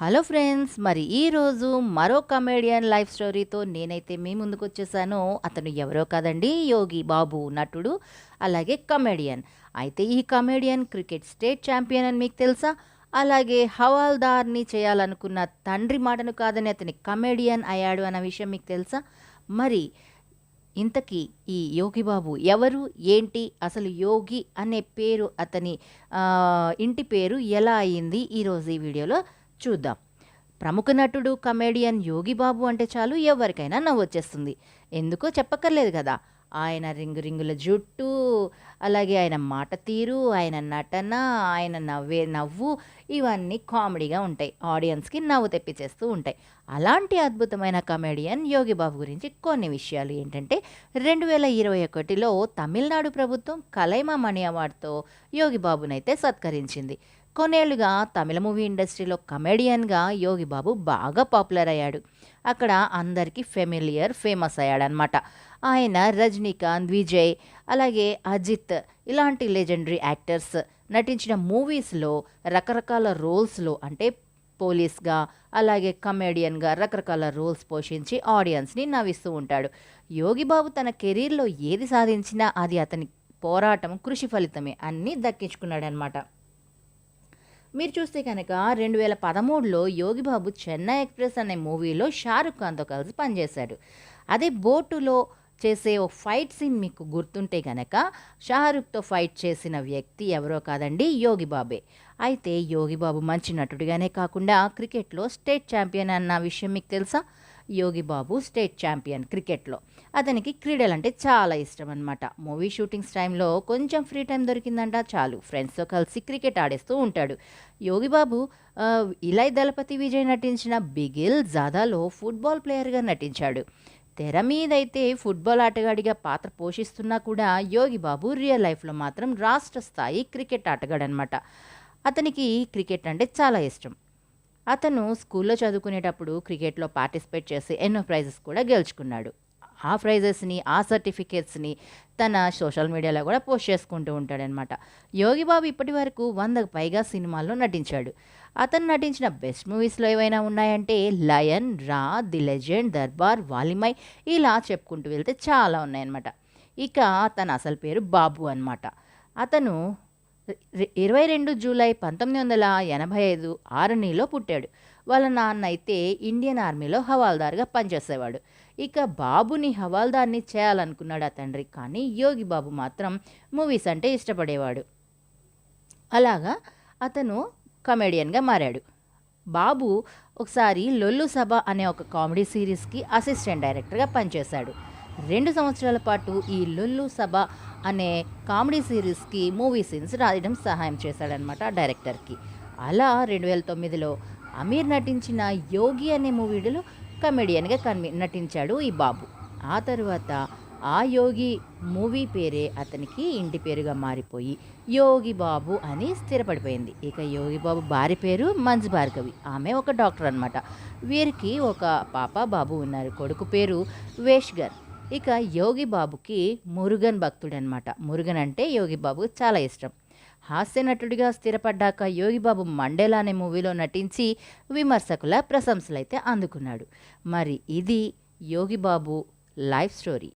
Hello friends మరి ఈరోజు మరో కమేడియన్ లైఫ్ స్టోరీతో నేనైతే మీ ముందుకు వచ్చేసాను. అతను ఎవరో కాదండి యోగి బాబు నటుడు అలాగే కమేడియన్. అయితే ఈ కమేడియన్ క్రికెట్ స్టేట్ ఛాంపియన్ అని మీకు తెలుసా? అలాగే హవాల్దార్ని చేయాలనుకున్న తండ్రి మాటను కాదని అతని కమేడియన్ అయ్యాడు అన్న విషయం మీకు తెలుసా? మరి ఇంతకీ ఈ యోగి బాబు ఎవరు ఏంటి అసలు యోగి అనే పేరు అతని ఇంటి పేరు ఎలా అయింది? ఈరోజు ఈ వీడియోలో చూద్దాం. ప్రముఖ నటుడు కమేడియన్ యోగి బాబు అంటే చాలు ఎవరికైనా నవ్వొచ్చేస్తుంది ఎందుకో చెప్పక్కర్లేదు కదా. ఆయన రింగు రింగుల జుట్టు అలాగే ఆయన మాట తీరు ఆయన నటన ఆయన నవ్వే నవ్వు ఇవన్నీ కామెడీగా ఉంటాయి. ఆడియన్స్కి నవ్వు తెప్పించేస్తూ ఉంటాయి. అలాంటి అద్భుతమైన కమేడియన్ యోగి బాబు గురించి కొన్ని విషయాలు ఏంటంటే రెండు వేల ఇరవై ఒకటిలో తమిళనాడు ప్రభుత్వం కలైమా మణి అవార్డుతో యోగి బాబునైతే సత్కరించింది. కొన్నేళ్ళుగా తమిళ మూవీ ఇండస్ట్రీలో కమెడియన్గా యోగి బాబు బాగా పాపులర్ అయ్యాడు. అక్కడ అందరికీ ఫెమిలియర్ ఫేమస్ అయ్యాడనమాట ఆయన రజనీకాంత్ విజయ్ అలాగే అజిత్ ఇలాంటి లెజెండరీ యాక్టర్స్ నటించిన మూవీస్లో రకరకాల రోల్స్లో అంటే పోలీస్గా అలాగే కమెడియన్గా రకరకాల రోల్స్ పోషించి ఆడియన్స్ని నవ్విస్తూ ఉంటాడు. యోగి బాబు తన కెరీర్లో ఏది సాధించినా అది అతని పోరాటం కృషి ఫలితమే అన్నీ దక్కించుకున్నాడనమాట మీరు చూస్తే కనుక రెండు వేల పదమూడులో యోగిబాబు చెన్నై ఎక్స్ప్రెస్ అనే మూవీలో షారుఖ్ ఖాన్తో కలిసి పనిచేశాడు. అదే బోటులో చేసే ఓ ఫైట్ సీన్ మీకు గుర్తుంటే కనుక షారుఖ్తో ఫైట్ చేసిన వ్యక్తి ఎవరో కాదండి యోగి బాబే అయితే యోగి బాబు మంచి నటుడిగానే కాకుండా క్రికెట్లో స్టేట్ ఛాంపియన్ అన్న విషయం మీకు తెలుసా? యోగి బాబు స్టేట్ ఛాంపియన్ క్రికెట్లో. అతనికి క్రీడలు అంటే చాలా ఇష్టం అనమాట మూవీ షూటింగ్స్ టైంలో కొంచెం ఫ్రీ టైం దొరికిందంట చాలు. ఫ్రెండ్స్తో కలిసి క్రికెట్ ఆడేస్తూ ఉంటాడు. యోగి బాబు ఇలై దళపతి విజయ్ నటించిన బిగిల్ జాదాలో ఫుట్బాల్ ప్లేయర్గా నటించాడు. తెర మీదైతే ఫుట్బాల్ ఆటగాడిగా పాత్ర పోషిస్తున్నా కూడా యోగి బాబు రియల్ లైఫ్లో మాత్రం రాష్ట్ర స్థాయి క్రికెట్ ఆటగాడనమాట అతనికి క్రికెట్ అంటే చాలా ఇష్టం. అతను స్కూల్లో చదువుకునేటప్పుడు క్రికెట్లో పార్టిసిపేట్ చేసి ఎన్నో ప్రైజెస్ కూడా గెలుచుకున్నాడు. ఆ ప్రైజెస్ని ఆ సర్టిఫికేట్స్ని తన సోషల్ మీడియాలో కూడా పోస్ట్ చేసుకుంటూ ఉంటాడనమాట యోగి బాబు ఇప్పటి వరకు వందకు పైగా సినిమాల్లో నటించాడు. అతను నటించిన బెస్ట్ మూవీస్లో ఏవైనా ఉన్నాయంటే లయన్ రా ది లెజెండ్ దర్బార్ వాలిమై ఇలా చెప్పుకుంటూ వెళ్తే చాలా ఉన్నాయన్నమాట. ఇక తన అసలు పేరు బాబు అనమాట అతను ఇరవై రెండు జూలై పంతొమ్మిది వందల ఎనభై ఐదు ఆరణిలో పుట్టాడు. వాళ్ళ నాన్న అయితే ఇండియన్ ఆర్మీలో హవాల్దార్గా పనిచేసేవాడు. ఇక బాబుని హవాల్దార్ని చేయాలనుకున్నాడు ఆ తండ్రి కానీ యోగి బాబు మాత్రం మూవీస్ అంటే ఇష్టపడేవాడు. అలాగా అతను కమెడియన్గా మారాడు. బాబు ఒకసారి లొల్లు సభ అనే ఒక కామెడీ సిరీస్కి అసిస్టెంట్ డైరెక్టర్గా పనిచేశాడు. రెండు సంవత్సరాల పాటు ఈ లొల్లు సభ అనే కామెడీ సిరీస్కి మూవీ సీన్స్ రాయడం సహాయం చేశాడనమాట డైరెక్టర్కి. అలా రెండు వేల తొమ్మిదిలో అమీర్ నటించిన యోగి అనే మూవీలో కమెడియన్గా కన్వి నటించాడు ఈ బాబు. ఆ తర్వాత ఆ యోగి మూవీ పేరే అతనికి ఇంటి పేరుగా మారిపోయి యోగి బాబు అని స్థిరపడిపోయింది. ఇక యోగి బాబు భార్య పేరు మంజు భార్గవి. ఆమె ఒక డాక్టర్ అనమాట వీరికి ఒక పాప బాబు ఉన్నారు. కొడుకు పేరు వేష్గర్. ఇక యోగి బాబుకి మురుగన్ భక్తుడనమాట మురుగన్ అంటే యోగి బాబు చాలా ఇష్టం. హాస్య నటుడిగా స్థిరపడ్డాక యోగిబాబు మండేలా అనే మూవీలో నటించి విమర్శకుల ప్రశంసలైతే అందుకున్నాడు. మరి ఇది యోగిబాబు లైఫ్ స్టోరీ.